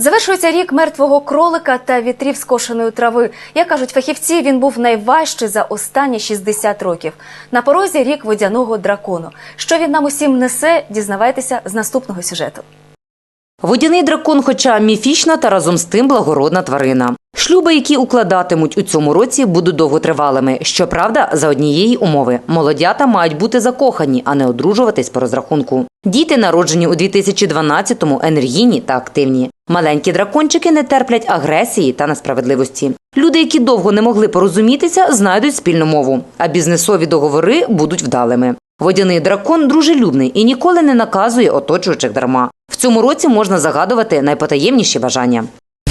Завершується рік мертвого кролика та вітрів скошеної трави. Як кажуть фахівці, він був найважчий за останні 60 років. На порозі рік водяного дракону. Що він нам усім несе, дізнавайтеся з наступного сюжету. Водяний дракон, хоча міфічна та разом з тим благородна тварина. Шлюби, які укладатимуть у цьому році, будуть довготривалими. Щоправда, за однієї умови молодята мають бути закохані, а не одружуватись по розрахунку. Діти, народжені у 2012-му, енергійні та активні. Маленькі дракончики не терплять агресії та несправедливості. Люди, які довго не могли порозумітися, знайдуть спільну мову, а бізнесові договори будуть вдалими. Водяний дракон дружелюбний і ніколи не наказує оточуючих дарма. В цьому році можна загадувати найпотаємніші бажання.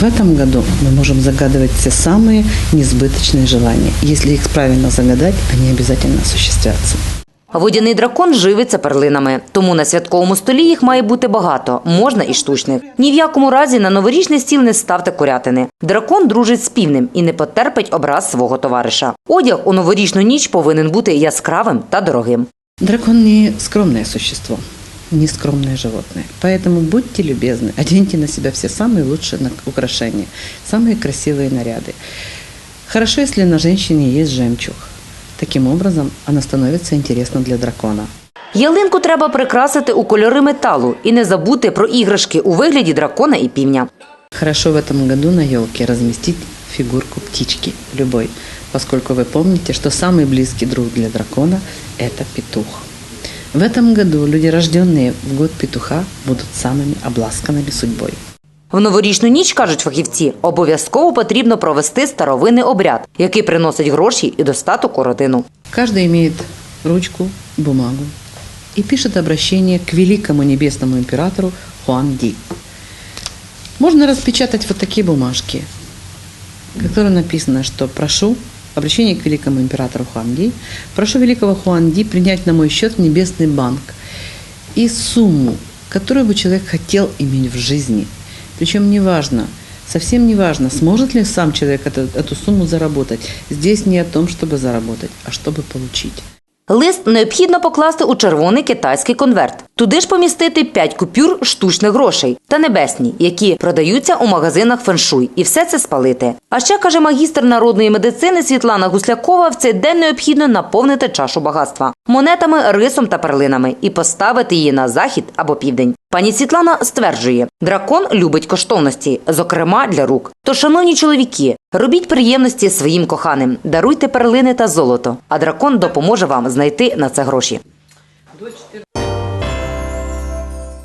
В этом году мы можем загадывать все самые несбыточные желания. Если их правильно загадать, они обязательно осуществятся. Водяний дракон живиться перлинами, тому на святковому столі їх має бути багато, можна і штучних. Ні в якому разі на новорічний стіл не ставте курятини. Дракон дружить з півнем і не потерпить образ свого товариша. Одяг у новорічну ніч повинен бути яскравим та дорогим. Дракон не скромное существо, не скромное животное. Поэтому будьте любезны, оденьте на себя все самые лучшие на- украшения, самые красивые наряды. Хорошо, если на женщине есть жемчуг. Таким образом, она становится интересна для дракона. Ялинку треба прикрасити у кольори металу і не забути про іграшки у вигляді дракона і півня. Хорошо в этом году на елке разместить фигурку птички любой, поскольку вы помните, что самый близкий друг для дракона – это петух. В этом году люди, рожденные в год петуха, будут самыми обласканными судьбой. В новорічну ніч, кажуть фахівці, обов'язково потрібно провести старовинний обряд, який приносить гроші і достаток у родину. Каждый имеет ручку, бумагу и пишет обращение к великому небесному императору Хуан Ди. Можно распечатать вот такие бумажки, в которых написано, что прошу обращение к великому императору Хуан Ди, прошу великого Хуан Ди принять на мой счет в небесный банк и сумму, которую бы человек хотел иметь в жизни. Причем неважно, совсем не важно, сможет ли сам человек эту, эту сумму заработать. Здесь не о том, чтобы заработать, а чтобы получить. Лист необхідно покласти у червоний китайський конверт. Туди ж помістити 5 купюр штучних грошей та небесні, які продаються у магазинах феншуй, і все це спалити. А ще каже магістр народної медицини Світлана Гуслякова: в цей день необхідно наповнити чашу багатства монетами, рисом та перлинами і поставити її на захід або південь. Пані Світлана стверджує, дракон любить коштовності, зокрема для рук. То, шановні чоловіки, робіть приємності своїм коханим, даруйте перлини та золото, а дракон допоможе вам знайти на це гроші.